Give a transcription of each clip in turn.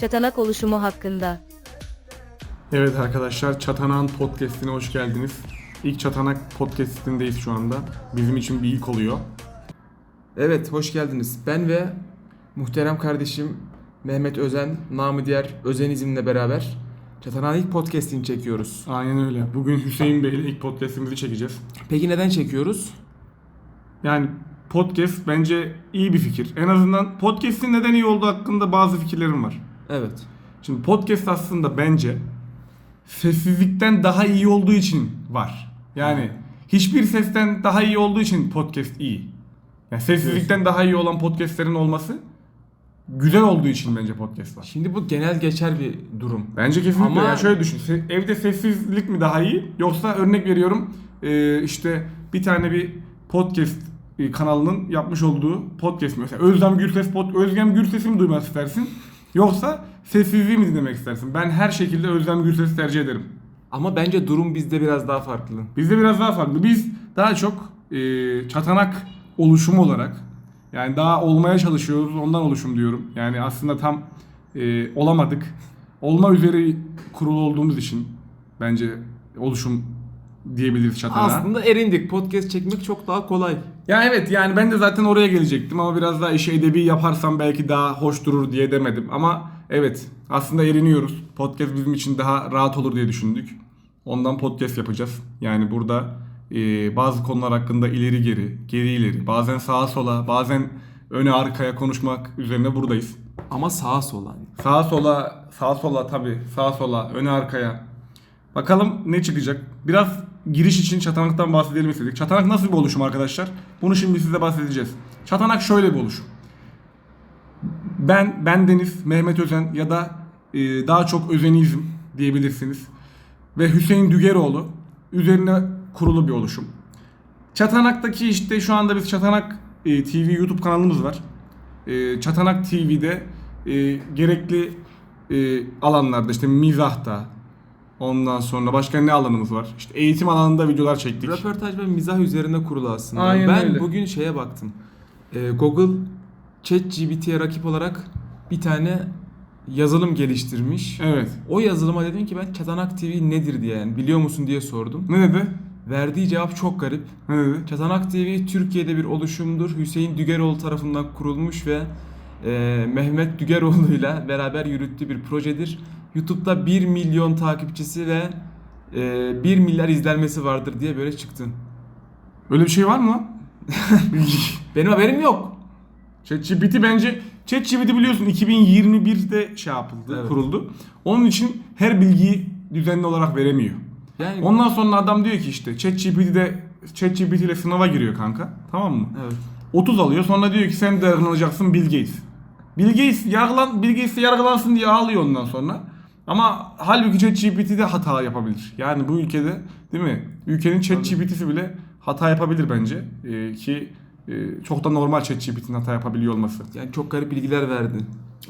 Çatanak oluşumu hakkında. Evet arkadaşlar Çatanan Podcast'ine hoş geldiniz. İlk Çatanak Podcast'indeyiz şu anda. Bizim için bir ilk oluyor. Evet, hoş geldiniz. Ben ve muhterem kardeşim Mehmet Özen, namı diğer Özenizm'le beraber Çatanan ilk podcast'ini çekiyoruz. Aynen öyle. Bugün Hüseyin Bey ile ilk podcast'imizi çekeceğiz. Peki neden çekiyoruz? Yani podcast bence iyi bir fikir. En azından podcast'in neden iyi olduğu hakkında bazı fikirlerim var. Evet. Şimdi podcast aslında bence sessizlikten daha iyi olduğu için var. Yani hiçbir sesten daha iyi olduğu için podcast iyi. Yani sessizlikten daha iyi olan podcastlerin olması güzel olduğu için bence podcast var. Şimdi bu genel geçer bir durum. Bence kesinlikle. Ama- Yani şöyle düşün. Evde sessizlik mi daha iyi? Yoksa örnek veriyorum e, işte bir tane bir podcast e, kanalının yapmış olduğu podcast? Mesela Özlem Gürses pod, Özlem Gürses'i mi duymak istersin? Yoksa sessizliği mi dinlemek istersin? Ben her şekilde Özlem Gürses'i tercih ederim. Ama bence durum bizde biraz daha farklı. Bizde biraz daha farklı. Biz daha çok e, çatanak oluşumu olarak yani daha olmaya çalışıyoruz. Ondan oluşum diyorum. Yani aslında tam e, olamadık. Olma üzere kurulu olduğumuz için bence oluşum diyebiliriz çatanağa. Aslında erindik. Podcast çekmek çok daha kolay. Ya evet yani ben de zaten oraya gelecektim ama biraz daha işi edebi yaparsam belki daha hoş durur diye demedim. Ama evet aslında eriniyoruz. Podcast bizim için daha rahat olur diye düşündük. Ondan podcast yapacağız. Yani burada e, bazı konular hakkında ileri geri, geri ileri, bazen sağa sola, bazen öne arkaya konuşmak üzerine buradayız. Ama sağa sola. Sağa sola, sağa sola tabii, sağa sola, öne arkaya. Bakalım ne çıkacak. Biraz giriş için çatanaktan bahsedelim istedik. Çatanak nasıl bir oluşum arkadaşlar? Bunu şimdi size bahsedeceğiz. Çatanak şöyle bir oluşum. Ben, ben Deniz, Mehmet Özen ya da e, daha çok Özenizm diyebilirsiniz. Ve Hüseyin Dügeroğlu üzerine kurulu bir oluşum. Çatanak'taki işte şu anda biz Çatanak e, TV YouTube kanalımız var. E, Çatanak TV'de e, gerekli e, alanlarda işte mizahta ondan sonra başka ne alanımız var? İşte eğitim alanında videolar çektik. Röportaj ve mizah üzerine kurulu aslında. Aynen ben öyle. bugün şeye baktım. Ee, Google ChatGPT'ye rakip olarak bir tane yazılım geliştirmiş. Evet. O yazılıma dedim ki ben Çatanak TV nedir diye yani biliyor musun diye sordum. Ne dedi? Verdiği cevap çok garip. Ne dedi? Çatanak TV Türkiye'de bir oluşumdur. Hüseyin Dügeroğlu tarafından kurulmuş ve e, Mehmet Dügeroğlu ile beraber yürüttüğü bir projedir. YouTube'da 1 milyon takipçisi ve e, 1 milyar izlenmesi vardır diye böyle çıktı. Öyle bir şey var mı? Benim haberim yok. ChatGPT bence ChatGPT biliyorsun 2021'de şey yapıldı, Evet. kuruldu. Onun için her bilgiyi düzenli olarak veremiyor. Yani Ondan sonra adam diyor ki işte ChatGPT'de ChatGPT ile sınava giriyor kanka. Tamam mı? evet. 30 alıyor. Sonra diyor ki sen de yargılanacaksın Bill Gates. Bill Gates yargılan Bill Gates yargılansın diye ağlıyor ondan sonra. Ama halbuki ChatGPT de hata yapabilir. Yani bu ülkede değil mi? Ülkenin ChatGPT'si bile hata yapabilir bence. Ee, ki e, çok da normal ChatGPT'nin hata yapabiliyor olması. Yani çok garip bilgiler verdi.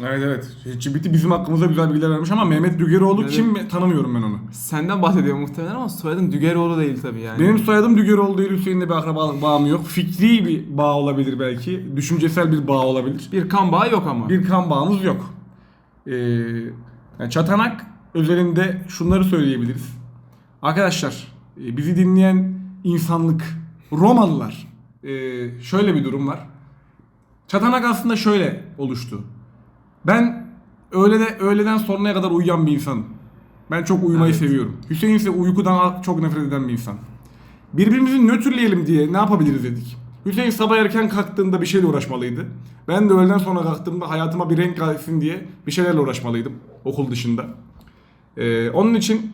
Evet evet. ChatGPT bizim hakkımızda güzel bilgiler vermiş ama Mehmet Dügeroğlu Evet. kim tanımıyorum ben onu. Senden bahsediyor muhtemelen ama soyadın Dügeroğlu değil tabii yani. Benim soyadım Dügeroğlu değil Hüseyin'le bir akrabalık bağım yok. Fikri bir bağ olabilir belki. Düşüncesel bir bağ olabilir. bir kan bağı yok ama. Bir kan bağımız yok. Ee, yani çatanak özelinde şunları söyleyebiliriz. Arkadaşlar e, bizi dinleyen insanlık, Romalılar e, şöyle bir durum var. Çatanak aslında şöyle oluştu. Ben öğlede, öğleden sonraya kadar uyuyan bir insanım. Ben çok uyumayı Evet. seviyorum. Hüseyin ise uykudan çok nefret eden bir insan. Birbirimizi nötrleyelim diye ne yapabiliriz dedik. Hüseyin sabah erken kalktığında bir şeyle uğraşmalıydı. Ben de öğleden sonra kalktığımda hayatıma bir renk gelsin diye bir şeylerle uğraşmalıydım okul dışında. Ee, onun için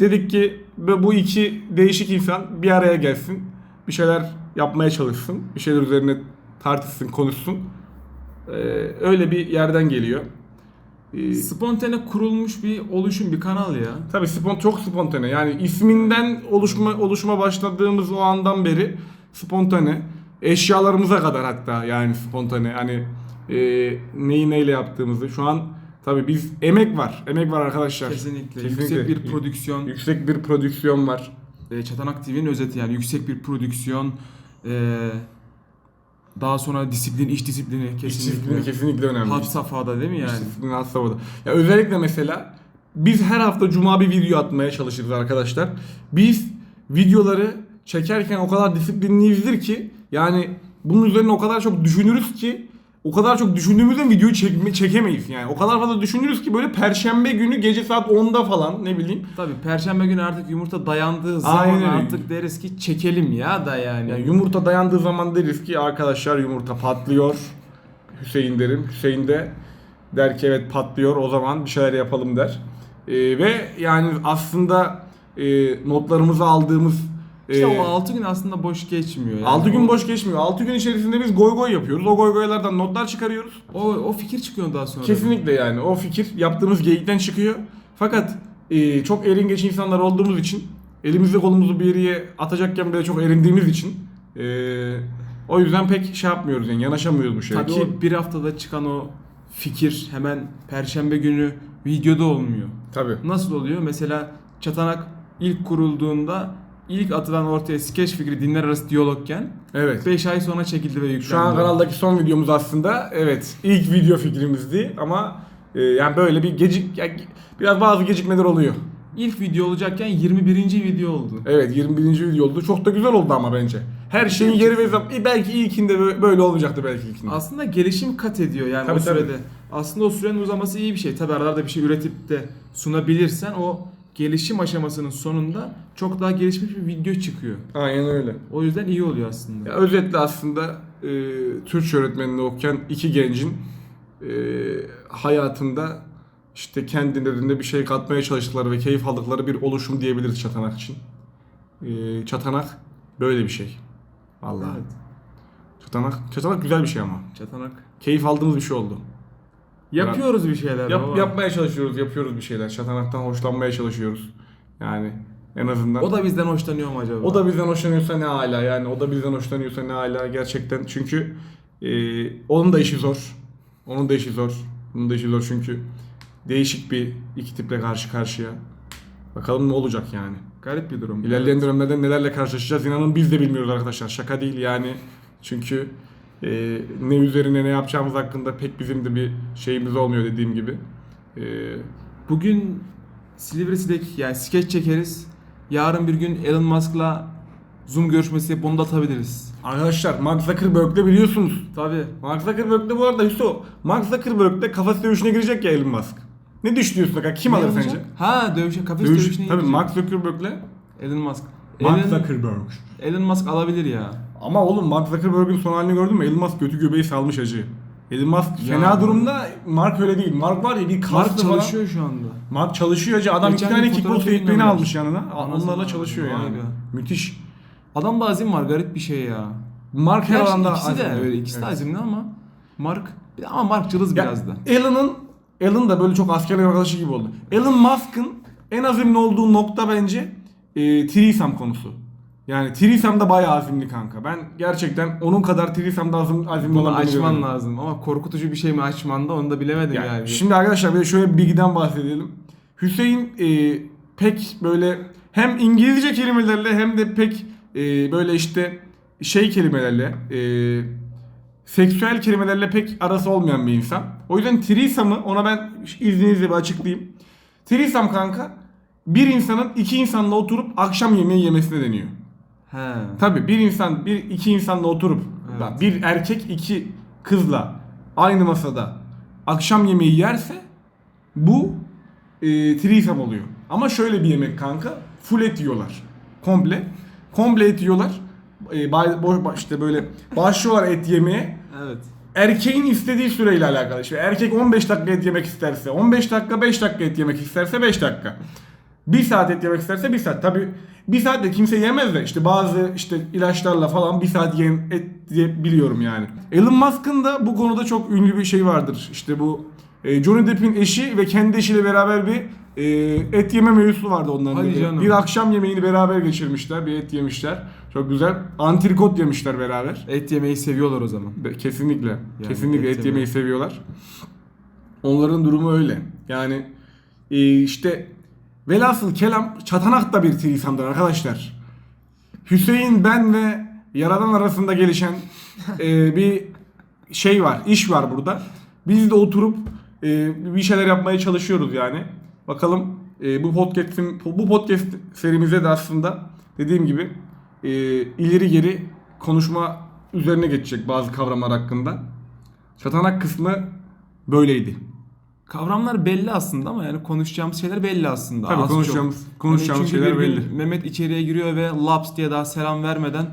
dedik ki bu iki değişik insan bir araya gelsin. Bir şeyler yapmaya çalışsın. Bir şeyler üzerine tartışsın, konuşsun. Ee, öyle bir yerden geliyor. Ee, Spontane kurulmuş bir oluşum, bir kanal ya. Tabii spon çok spontane. Yani isminden oluşma oluşuma başladığımız o andan beri spontane. Eşyalarımıza kadar hatta yani spontane. Hani e, neyi neyle yaptığımızı. Şu an tabii biz emek var. Emek var arkadaşlar. Kesinlikle. Kesinlikle. Yüksek bir prodüksiyon. Yüksek bir prodüksiyon var. E, Çatanak TV'nin özeti yani yüksek bir prodüksiyon. E, Daha sonra disiplin, iş disiplini İş kesinlikle. disiplini kesinlikle önemli. Had safhada değil mi yani? Disiplin had safhada. Ya özellikle mesela biz her hafta cuma bir video atmaya çalışırız arkadaşlar. Biz videoları çekerken o kadar disiplinliyizdir ki yani bunun üzerine o kadar çok düşünürüz ki o kadar çok düşündüğümüzde videoyu çekme, çekemeyiz yani. O kadar fazla düşünürüz ki böyle perşembe günü gece saat 10'da falan ne bileyim. Tabii perşembe günü artık yumurta dayandığı zaman Aynen artık deriz ki çekelim ya da yani. Yani yumurta dayandığı zaman deriz ki arkadaşlar yumurta patlıyor. Hüseyin derim. Hüseyin de der ki evet patlıyor o zaman bir şeyler yapalım der. Ee, ve yani aslında e, notlarımızı aldığımız İşte o 6 gün aslında boş geçmiyor. Yani. 6 gün boş geçmiyor. 6 gün içerisinde biz goy goy yapıyoruz. O goy goylardan notlar çıkarıyoruz. O, o fikir çıkıyor daha sonra. Kesinlikle yani o fikir yaptığımız geyikten çıkıyor. Fakat e, çok eringeç insanlar olduğumuz için elimizi kolumuzu bir yere atacakken bile çok erindiğimiz için e, o yüzden pek şey yapmıyoruz yani yanaşamıyoruz bu şeye. Tabii Ki, o bir haftada çıkan o fikir hemen perşembe günü videoda olmuyor. tabii. Nasıl oluyor? Mesela Çatanak ilk kurulduğunda ilk atılan ortaya skeç fikri dinler arası diyalogken Evet. 5 ay sonra çekildi ve yüklendi. Şu an kanaldaki son videomuz aslında evet ilk video fikrimizdi ama e, yani böyle bir gecik ya, biraz bazı gecikmeler oluyor. İlk video olacakken 21. video oldu. Evet 21. video oldu. Çok da güzel oldu ama bence. Her şeyin yeri ve. E, Belki ilkinde bö- böyle olmayacaktı belki ilkinde. Aslında gelişim kat ediyor yani Tabii, o tabii. sürede. Aslında o sürenin uzaması iyi bir şey. Tabii aralarda bir şey üretip de sunabilirsen o gelişim aşamasının sonunda çok daha gelişmiş bir video çıkıyor. Aynen öyle. O yüzden iyi oluyor aslında. Ya özetle aslında e, Türkçe öğretmenliğinde okuyan iki gencin e, hayatında işte kendilerinde bir şey katmaya çalıştıkları ve keyif aldıkları bir oluşum diyebiliriz Çatanak için. E, Çatanak böyle bir şey. Vallahi. Evet. Çatanak, Çatanak güzel bir şey ama. Çatanak. Keyif aldığımız bir şey oldu. Yapıyoruz bir şeyler Yap, baba. yapmaya çalışıyoruz, yapıyoruz bir şeyler. Çatanaktan hoşlanmaya çalışıyoruz. Yani en azından. O da bizden hoşlanıyor mu acaba? O da bizden hoşlanıyorsa ne hala yani o da bizden hoşlanıyorsa ne hala gerçekten çünkü e, onun da işi zor. Onun da işi zor. Bunun da işi zor çünkü değişik bir iki tiple karşı karşıya. Bakalım ne olacak yani. garip bir durum. İlerleyen dönemlerde nelerle karşılaşacağız inanın biz de bilmiyoruz arkadaşlar. Şaka değil yani. Çünkü e, ne üzerine ne yapacağımız hakkında pek bizim de bir şeyimiz olmuyor dediğim gibi. E, Bugün Silivri'deki yani skeç çekeriz. Yarın bir gün Elon Musk'la Zoom görüşmesi yapıp onu da atabiliriz. arkadaşlar Mark Zuckerberg'de biliyorsunuz Tabii. Mark Zuckerberg'de bu arada Hüso, Mark Zuckerberg'de kafası dövüşüne girecek ya Elon Musk. Ne düşünüyorsun kanka? Kim Ne alır olacak? sence? Ha dövüşe kafes Dövüş, dövüşüne tabii girecek. Mark Zuckerberg'le Elon Musk. Mark Elon, Zuckerberg. Elon Musk alabilir ya. Ama oğlum Mark Zuckerberg'in son halini gördün mü? Elon Musk götü göbeği salmış acı. Elon Musk fena Ya. durumda. Mark öyle değil. Mark var ya bir Mark kaslı falan. çalışıyor şu anda. Mark çalışıyor acı. Adam Geçen iki tane kickbox eğitmeni almış yanına. Onlarla çalışıyor yani. be. Müthiş. Adam da azim var garip bir şey ya. Mark her Gerçi alanda ikisi de azimli. öyle ikisi de Evet. azimli ama Mark ama Mark cılız Ya, biraz da. Elon'un Elon da böyle çok askerlik arkadaşı gibi oldu. Elon Musk'ın en azimli olduğu nokta bence e, Threesome konusu. Yani Threesome'da bayağı azimli kanka. Ben gerçekten onun kadar Threesome'da azim, azimli Bunu olan birini açman görmedim. lazım ama korkutucu bir şey mi açman da onu da bilemedim Yani yani. Şimdi arkadaşlar bir de şöyle bir bilgiden bahsedelim. Hüseyin e, pek böyle hem İngilizce kelimelerle hem de pek e, böyle işte şey kelimelerle e, seksüel kelimelerle pek arası olmayan bir insan. O yüzden threesome'ı ona ben izninizle bir açıklayayım. Threesome kanka bir insanın iki insanla oturup akşam yemeği yemesine deniyor. He. Tabi bir insan bir iki insanla oturup Evet. bak bir erkek iki kızla aynı masada akşam yemeği yerse bu e, threesome oluyor. Ama şöyle bir yemek kanka full et yiyorlar. Komple. Komple et yiyorlar. E, bay- işte böyle başlıyorlar et yemeye. Evet. Erkeğin istediği süreyle alakalı. İşte erkek 15 dakika et yemek isterse 15 dakika 5 dakika et yemek isterse 5 dakika. 1 saat et yemek isterse 1 saat. Tabi 1 saatte kimse yemez de işte bazı işte ilaçlarla falan 1 saat yiyen et diye biliyorum yani. Elon Musk'ın da bu konuda çok ünlü bir şey vardır. İşte bu e, Johnny Depp'in eşi ve kendi eşiyle beraber bir e, et yeme mevzusu vardı onların. Hadi canım. Bir akşam yemeğini beraber geçirmişler. Bir et yemişler. Çok güzel. Antrikot yemişler beraber. Et yemeyi seviyorlar o zaman. Be- Kesinlikle. Kesinlikle et et yemeyi seviyorlar. Onların durumu öyle. Yani e, işte velhasıl kelam çatanak da bir trisamdır arkadaşlar. Hüseyin, ben ve Yaradan arasında gelişen e, bir şey var, iş var burada. Biz de oturup e, bir şeyler yapmaya çalışıyoruz yani. Bakalım e, bu podcast'in bu podcast serimize de aslında dediğim gibi e, ileri geri konuşma üzerine geçecek bazı kavramlar hakkında. Çatanak kısmı böyleydi. Kavramlar belli aslında ama yani konuşacağımız şeyler belli aslında. Tabii az konuşacağımız- çok. konuşacağımız çünkü şeyler belli. Mehmet içeriye giriyor ve laps diye daha selam vermeden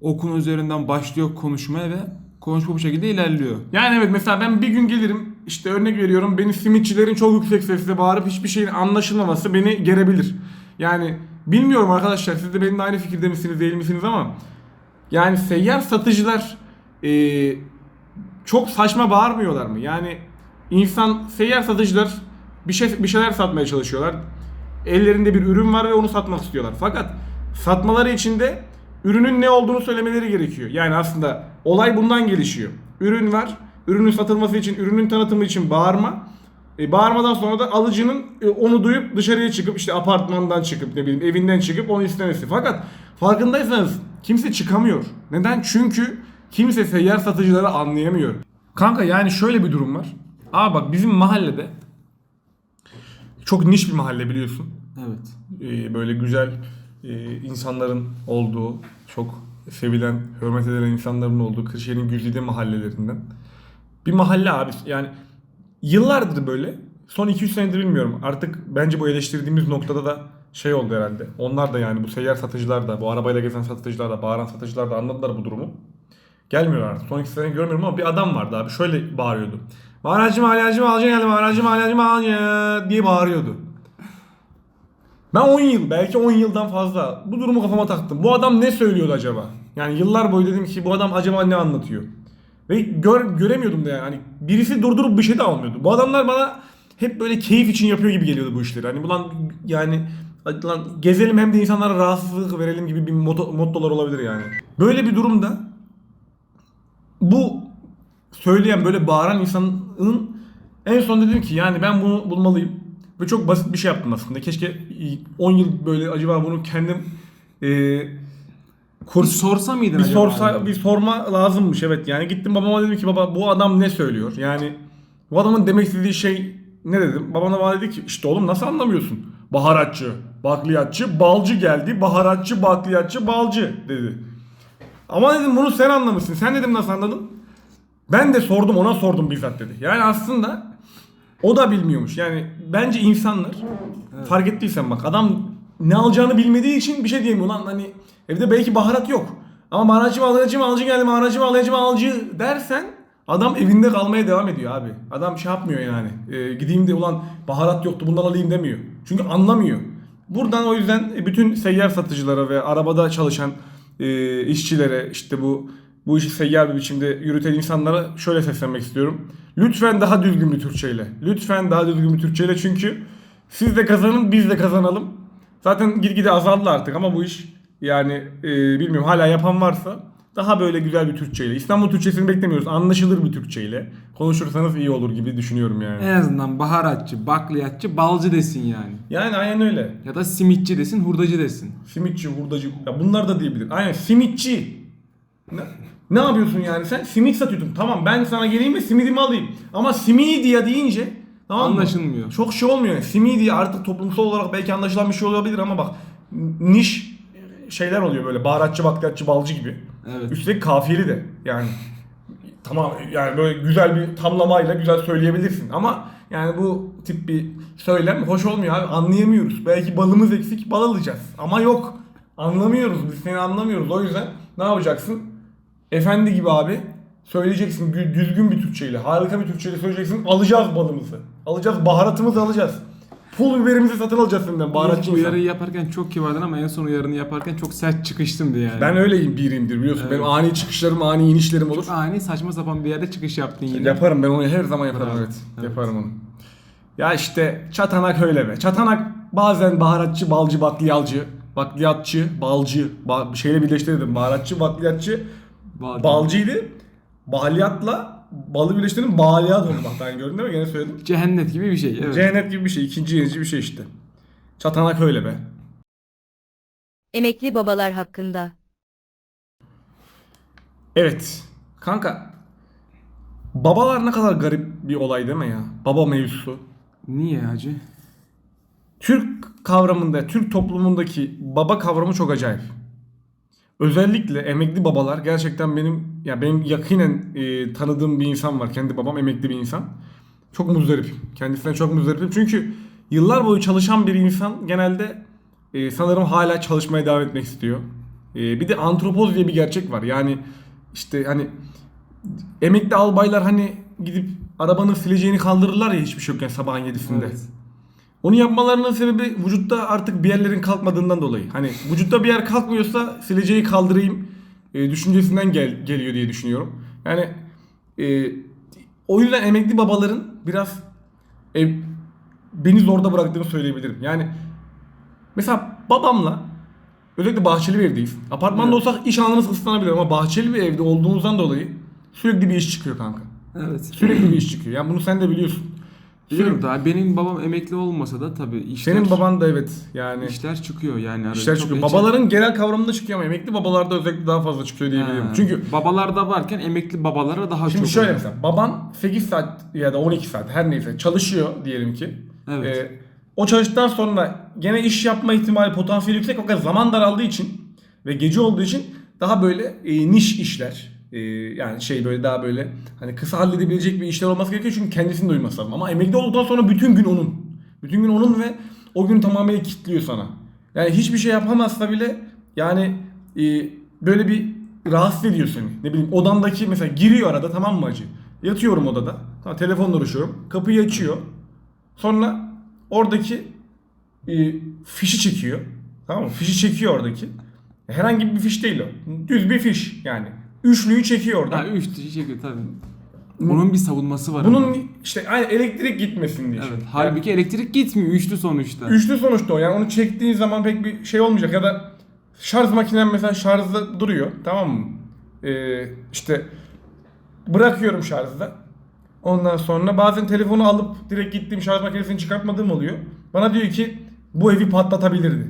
okun üzerinden başlıyor konuşmaya ve konuşma bu şekilde ilerliyor. Yani evet mesela ben bir gün gelirim işte örnek veriyorum beni simitçilerin çok yüksek sesle bağırıp hiçbir şeyin anlaşılmaması beni gerebilir. Yani bilmiyorum arkadaşlar siz de benimle aynı fikirde misiniz değil misiniz ama yani seyyar satıcılar eee, çok saçma bağırmıyorlar mı? Yani insan seyyar satıcılar bir şey bir şeyler satmaya çalışıyorlar. Ellerinde bir ürün var ve onu satmak istiyorlar. Fakat satmaları için de ürünün ne olduğunu söylemeleri gerekiyor. Yani aslında olay bundan gelişiyor. Ürün var. Ürünün satılması için, ürünün tanıtımı için bağırma. E, bağırmadan sonra da alıcının e, onu duyup dışarıya çıkıp işte apartmandan çıkıp ne bileyim evinden çıkıp onu istemesi. Fakat farkındaysanız kimse çıkamıyor. Neden? Çünkü kimse seyyar satıcıları anlayamıyor. Kanka yani şöyle bir durum var. Aa bak bizim mahallede çok niş bir mahalle biliyorsun. Evet. Ee, böyle güzel e, insanların olduğu, çok sevilen, hürmet edilen insanların olduğu Kırşehir'in güzide mahallelerinden. Bir mahalle abi yani yıllardır böyle. Son 200 senedir bilmiyorum. Artık bence bu eleştirdiğimiz noktada da şey oldu herhalde. Onlar da yani bu seyyar satıcılar da, bu arabayla gezen satıcılar da, bağıran satıcılar da anladılar bu durumu. Gelmiyorlar artık. Son iki sene görmüyorum ama bir adam vardı abi. Şöyle bağırıyordu. Bağıracım, alacım, alacım, geldim, bağıracım, alacım, alacım diye bağırıyordu. Ben 10 yıl, belki 10 yıldan fazla bu durumu kafama taktım. Bu adam ne söylüyordu acaba? Yani yıllar boyu dedim ki bu adam acaba ne anlatıyor? Ve gör, göremiyordum da yani. Hani birisi durdurup bir şey de almıyordu. Bu adamlar bana hep böyle keyif için yapıyor gibi geliyordu bu işleri. Hani bulan yani lan gezelim hem de insanlara rahatsızlık verelim gibi bir motto, mottolar olabilir yani. Böyle bir durumda bu söyleyen böyle bağıran insanın en son dedim ki yani ben bunu bulmalıyım. Ve çok basit bir şey yaptım aslında. Keşke 10 yıl böyle acaba bunu kendim e, Bir sorsa mıydın bir acaba? sorsa bir sorma lazımmış evet. Yani gittim babama dedim ki baba bu adam ne söylüyor? Yani bu adamın demek istediği şey ne dedim? Babam da bana dedi ki işte oğlum nasıl anlamıyorsun? Baharatçı, bakliyatçı, balcı geldi. Baharatçı, bakliyatçı, balcı dedi. Ama dedim bunu sen anlamışsın. Sen dedim nasıl anladın? Ben de sordum ona sordum bizzat dedi. Yani aslında o da bilmiyormuş. Yani bence insanlar fark ettiysen bak adam ne alacağını bilmediği için bir şey diyemiyor lan hani evde belki baharat yok. Ama baharatçı baharatçı alıcı geldi baharatçı baharatçı alıcı dersen adam evinde kalmaya devam ediyor abi. Adam şey yapmıyor yani. Ee, gideyim de ulan baharat yoktu bundan alayım demiyor. Çünkü anlamıyor. Buradan o yüzden bütün seyyar satıcılara ve arabada çalışan e, işçilere işte bu bu işi seyyar bir biçimde yürüten insanlara şöyle seslenmek istiyorum. Lütfen daha düzgün bir Türkçeyle. Lütfen daha düzgün bir Türkçeyle çünkü siz de kazanın biz de kazanalım. Zaten gitgide azaldı artık ama bu iş yani e, bilmiyorum hala yapan varsa daha böyle güzel bir Türkçeyle. İstanbul Türkçesini beklemiyoruz. Anlaşılır bir Türkçeyle. Konuşursanız iyi olur gibi düşünüyorum yani. En azından baharatçı, bakliyatçı, balcı desin yani. Yani aynen öyle. Ya da simitçi desin, hurdacı desin. Simitçi, hurdacı. Ya bunlar da diyebilir. Aynen simitçi. Ne, ne yapıyorsun yani sen? Simit satıyordun. Tamam ben sana geleyim ve simidimi alayım. Ama simidya deyince tamam mı? Anlaşılmıyor. Çok şey olmuyor. Yani. Simidya artık toplumsal olarak belki anlaşılan bir şey olabilir ama bak niş şeyler oluyor böyle baharatçı, bakliyatçı, balcı gibi. Evet. Üstelik kafiyeli de yani tamam yani böyle güzel bir tamlamayla güzel söyleyebilirsin ama yani bu tip bir söylem hoş olmuyor abi anlayamıyoruz. Belki balımız eksik bal alacağız ama yok anlamıyoruz biz seni anlamıyoruz o yüzden ne yapacaksın? Efendi gibi abi söyleyeceksin gü- düzgün bir Türkçeyle harika bir Türkçeyle söyleyeceksin alacağız balımızı alacağız baharatımızı alacağız. Pul biberimizi satın alacağız senden baharatçı İlk uyarıyı yaparken çok kibardın ama en son uyarını yaparken çok sert çıkıştımdı yani. Ben öyleyim biriyimdir biliyorsun. Evet. Benim ani çıkışlarım, ani inişlerim olur. Ani saçma sapan bir yerde çıkış yaptın yine. Yaparım ben onu her zaman yaparım Bravo. evet. Evet. Yaparım onu. Ya işte çatanak öyle be. Çatanak bazen baharatçı, balcı, bakliyalcı, bakliyatçı, balcı, ba- şeyle birleştirdim. Baharatçı, bakliyatçı, Balcı. balcıydı. Bahliyatla balı birleştirdim. Bahliyat oldu bak ben gördün değil mi? Gene söyledim. Cehennet gibi bir şey. Evet. Cehennet gibi bir şey. ikinci yenici bir şey işte. Çatanak öyle be. Emekli babalar hakkında. Evet. Kanka. Babalar ne kadar garip bir olay değil mi ya? Baba mevzusu. Niye hacı? Türk kavramında, Türk toplumundaki baba kavramı çok acayip. Özellikle emekli babalar gerçekten benim ya benim yakinen e, tanıdığım bir insan var. Kendi babam emekli bir insan. Çok muzdaripim. Kendisine çok muzdaripim. Çünkü yıllar boyu çalışan bir insan genelde e, sanırım hala çalışmaya devam etmek istiyor. E, bir de antropoz diye bir gerçek var. Yani işte hani emekli albaylar hani gidip arabanın sileceğini kaldırırlar ya hiçbir şey yokken sabahın yedisinde. Evet. Onu yapmalarının sebebi vücutta artık bir yerlerin kalkmadığından dolayı. Hani vücutta bir yer kalkmıyorsa sileceği kaldırayım e, düşüncesinden gel, geliyor diye düşünüyorum. Yani e, o yüzden emekli babaların biraz e, beni zorda bıraktığını söyleyebilirim. Yani mesela babamla özellikle bahçeli bir evdeyiz. Apartmanda Evet. olsak iş anınız ıslanabilir ama bahçeli bir evde olduğumuzdan dolayı sürekli bir iş çıkıyor kanka. Evet. Sürekli bir iş çıkıyor. Yani bunu sen de biliyorsun. Biliyorum daha benim babam emekli olmasa da tabii işler, Senin baban da evet yani işler çıkıyor yani. arada işler çok çıkıyor. geçer. Babaların genel kavramında çıkıyor ama emekli babalarda özellikle daha fazla çıkıyor diyebilirim. Ha, Çünkü babalarda varken emekli babalara daha şimdi çok şöyle oluyor. mesela baban 8 saat ya da 12 saat her neyse çalışıyor diyelim ki. Evet. Ee, o çalıştıktan sonra gene iş yapma ihtimali potansiyeli yüksek fakat zaman daraldığı için ve gece olduğu için daha böyle e, niş işler e, yani şey böyle daha böyle hani kısa halledebilecek bir işler olması gerekiyor çünkü kendisini duyması lazım. Ama emekli olduktan sonra bütün gün onun. Bütün gün onun ve o gün tamamen kilitliyor sana. Yani hiçbir şey yapamazsa bile yani e, böyle bir rahatsız ediyor seni. Ne bileyim odandaki mesela giriyor arada tamam mı acı? Yatıyorum odada. Tamam, telefonla uğraşıyorum. Kapıyı açıyor. Sonra oradaki e, fişi çekiyor. Tamam mı? Fişi çekiyor oradaki. Herhangi bir fiş değil o. Düz bir fiş yani. Üçlüyü çekiyor oradan. Ha, üç kişi çekiyor tabii. Bunun bir savunması var. Bunun ama. işte aynı elektrik gitmesin diye. Evet. Yani Halbuki elektrik gitmiyor üçlü sonuçta. üçlü sonuçta o. Yani onu çektiğin zaman pek bir şey olmayacak ya da şarj makinem mesela şarjda duruyor. Tamam mı? Ee, işte bırakıyorum şarjda. Ondan sonra bazen telefonu alıp direkt gittiğim şarj makinesini çıkartmadığım oluyor. Bana diyor ki bu evi patlatabilirdi.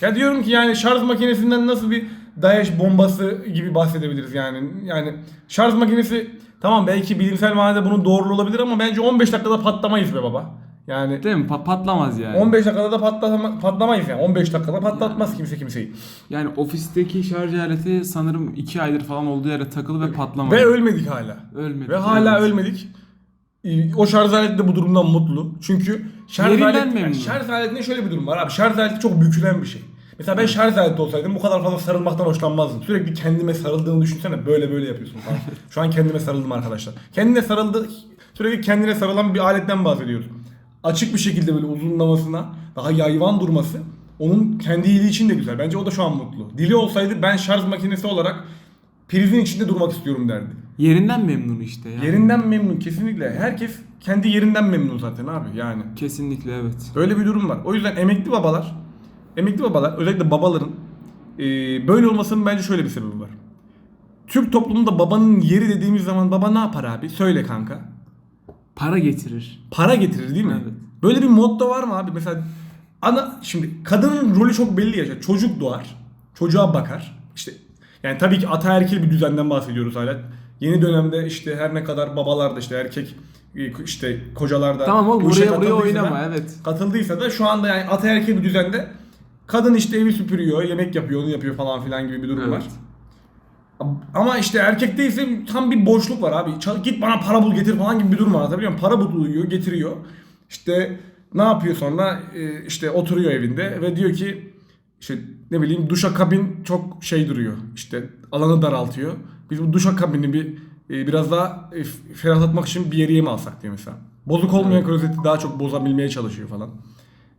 ya diyorum ki yani şarj makinesinden nasıl bir Daesh bombası gibi bahsedebiliriz yani. Yani şarj makinesi tamam belki bilimsel manada bunun doğruluğu olabilir ama bence 15 dakikada patlamayız be baba. Yani Değil mi? Pa- patlamaz yani. 15 dakikada da patlama, patlamayız yani. 15 dakikada patlatmaz kimse kimseyi. Yani ofisteki şarj aleti sanırım 2 aydır falan olduğu yere takılı ve patlamadı. Ve ölmedik hala. Ölmedi. Ve hala Evet. ölmedik. Ee, O şarj aleti de bu durumdan mutlu. Çünkü şarj Yerinden aleti, memnun. şarj aletinde şöyle bir durum var abi. Şarj aleti çok bükülen bir şey. Mesela ben şarj aleti olsaydım bu kadar fazla sarılmaktan hoşlanmazdım. Sürekli kendime sarıldığını düşünsene böyle böyle yapıyorsun falan. Şu an kendime sarıldım arkadaşlar. Kendine sarıldı, sürekli kendine sarılan bir aletten bahsediyoruz. Açık bir şekilde böyle uzunlamasına daha yayvan durması onun kendi iyiliği için de güzel. Bence o da şu an mutlu. Dili olsaydı ben şarj makinesi olarak prizin içinde durmak istiyorum derdi. Yerinden memnun işte yani. Yerinden memnun kesinlikle. Herkes kendi yerinden memnun zaten abi yani. Kesinlikle evet. Böyle bir durum var. O yüzden emekli babalar, emekli babalar özellikle babaların e, böyle olmasının bence şöyle bir sebebi var. Türk toplumunda babanın yeri dediğimiz zaman baba ne yapar abi? Söyle kanka. Para getirir. Para getirir değil mi? Evet. Böyle bir motto var mı abi? Mesela ana şimdi kadının rolü çok belli ya. Çocuk doğar. Çocuğa bakar. İşte yani tabii ki ataerkil bir düzenden bahsediyoruz hala. Yeni dönemde işte her ne kadar babalar da işte erkek e, işte kocalar da Tamam oğlum buraya buraya oynama evet. katıldıysa da şu anda yani ataerkil bir düzende kadın işte evi süpürüyor, yemek yapıyor, onu yapıyor falan filan gibi bir durum var. Evet. Ama işte erkekte ise tam bir boşluk var abi. Çal- git bana para bul getir falan gibi bir durum var. Anlatabiliyor muyum? Para buluyor, getiriyor. İşte ne yapıyor sonra? Ee, işte oturuyor evinde ve diyor ki işte ne bileyim duşa kabin çok şey duruyor. İşte alanı daraltıyor. Biz bu duşa kabini bir e, biraz daha e, ferahlatmak için bir yere mi alsak diyor mesela. Bozuk olmayan klozeti daha çok bozabilmeye çalışıyor falan.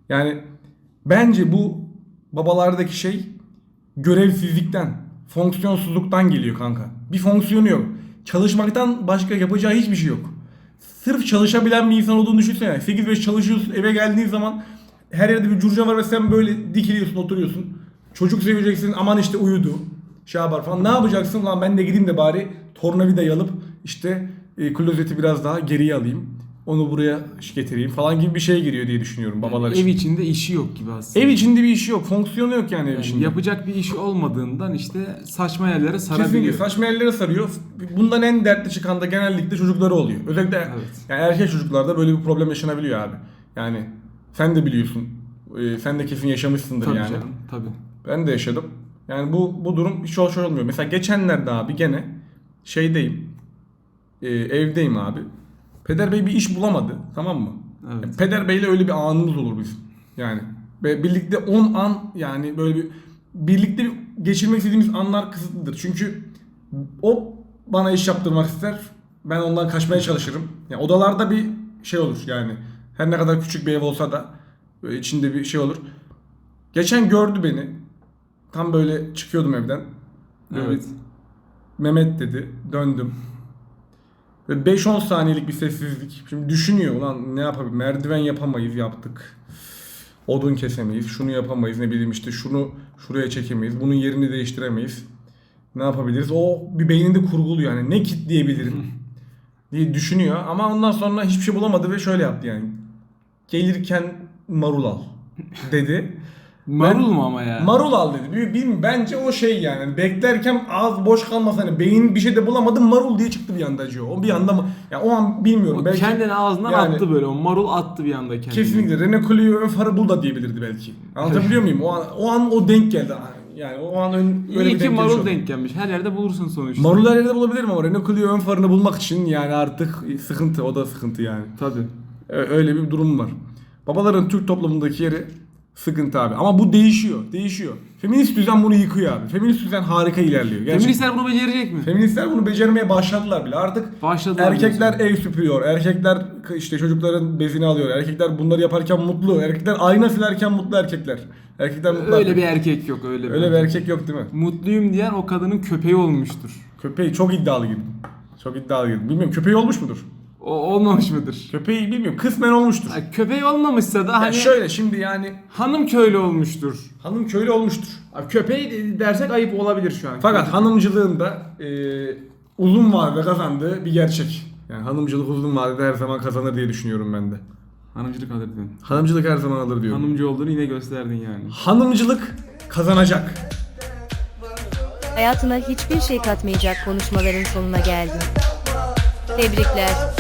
Yani bence bu babalardaki şey görevsizlikten, fonksiyonsuzluktan geliyor kanka. Bir fonksiyonu yok. Çalışmaktan başka yapacağı hiçbir şey yok. Sırf çalışabilen bir insan olduğunu düşünsene. 8-5 çalışıyorsun eve geldiğin zaman her yerde bir curca var ve sen böyle dikiliyorsun oturuyorsun. Çocuk seveceksin aman işte uyudu. Şey falan. Ne yapacaksın lan ben de gideyim de bari tornavidayı alıp işte e, klozeti biraz daha geriye alayım. Onu buraya getireyim falan gibi bir şeye giriyor diye düşünüyorum babalar ev için. içinde işi yok gibi aslında. Ev içinde bir işi yok. Fonksiyonu yok yani ev Yani içinde. yapacak bir işi olmadığından işte saçma yerlere Kesinlikle sarabiliyor. saçma yerlere sarıyor. Bundan en dertli çıkan da genellikle çocukları oluyor. Özellikle Evet. yani erkek çocuklarda böyle bir problem yaşanabiliyor abi. Yani sen de biliyorsun. Ee, sen de kesin yaşamışsındır Tabii yani. canım tabii. Ben de yaşadım. Yani bu bu durum hiç hoş olmuyor. Mesela geçenlerde abi gene şeydeyim. Ee, evdeyim abi. Peder Bey bir iş bulamadı. Tamam mı? Evet. Yani Peder Bey'le öyle bir anımız olur bizim. Yani ve birlikte 10 an yani böyle bir birlikte geçirmek istediğimiz anlar kısıtlıdır. Çünkü o bana iş yaptırmak ister. Ben ondan kaçmaya çalışırım. Yani odalarda bir şey olur yani. Her ne kadar küçük bir ev olsa da içinde bir şey olur. Geçen gördü beni. Tam böyle çıkıyordum evden. Evet. Mehmet dedi. Döndüm. Ve 5-10 saniyelik bir sessizlik. Şimdi düşünüyor ulan ne yapabilir? Merdiven yapamayız yaptık. Odun kesemeyiz. Şunu yapamayız. Ne bileyim işte şunu şuraya çekemeyiz. Bunun yerini değiştiremeyiz. Ne yapabiliriz? O bir beyninde kurguluyor yani. Ne kitleyebilirim diye düşünüyor. Ama ondan sonra hiçbir şey bulamadı ve şöyle yaptı yani. Gelirken marul al dedi. Marul mu ama ya? Marul al dedi. Bir- Bilmiyorum bence o şey yani. Hani Beklerken ağız boş kalmasa hani beyin bir şey de bulamadı marul diye çıktı bir anda acıyor. O bir anda mı? Ya o an bilmiyorum. O belki kendini ağzından Yani- attı böyle. O marul attı bir anda kendini. kesinlikle Rene Clio ön farı bul da diyebilirdi belki. Anlatabiliyor muyum? O an o an o denk geldi. Yani o an ön, öyle İyi bir ki denk marul denk gelmiş. Her yerde bulursun sonuçta. Marul her yerde bulabilirim ama Renault Clio ön farını bulmak için yani artık sıkıntı. O da sıkıntı yani. Tabii. Ö- Öyle bir durum var. Babaların Türk toplumundaki yeri sıkıntı abi. Ama bu değişiyor. Değişiyor. Feminist düzen bunu yıkıyor abi. Feminist düzen harika ilerliyor. Gerçekten. Feministler bunu becerecek mi? Feministler bunu becermeye başladılar bile. Artık Başladılar erkekler ev süpürüyor. Erkekler işte çocukların bezini alıyor. Erkekler bunları yaparken mutlu. Erkekler ayna silerken mutlu erkekler. Erkekler mutlu. Öyle bir erkek yok öyle bir. Öyle bir erkek yok değil mi? Mutluyum diyen o kadının köpeği olmuştur. Köpeği çok iddialı gibi. Çok iddialı gibi. Bilmiyorum köpeği olmuş mudur? O olmamış mıdır? Köpeği bilmiyorum. Kısmen olmuştur. Ha, köpeği olmamışsa da Ya hani şöyle şimdi yani hanım köylü olmuştur. hanım köylü olmuştur. Abi köpeği dersek ayıp olabilir şu an. Fakat hanımcılığında e, uzun vadede kazandığı bir gerçek. Yani hanımcılık uzun vadede her zaman kazanır diye düşünüyorum ben de. Hanımcılık alır diyorsun. Hanımcılık her zaman alır diyorum. Hanımcı olduğunu yine gösterdin yani. Hanımcılık kazanacak. Hayatına hiçbir şey katmayacak konuşmaların sonuna geldin. Tebrikler.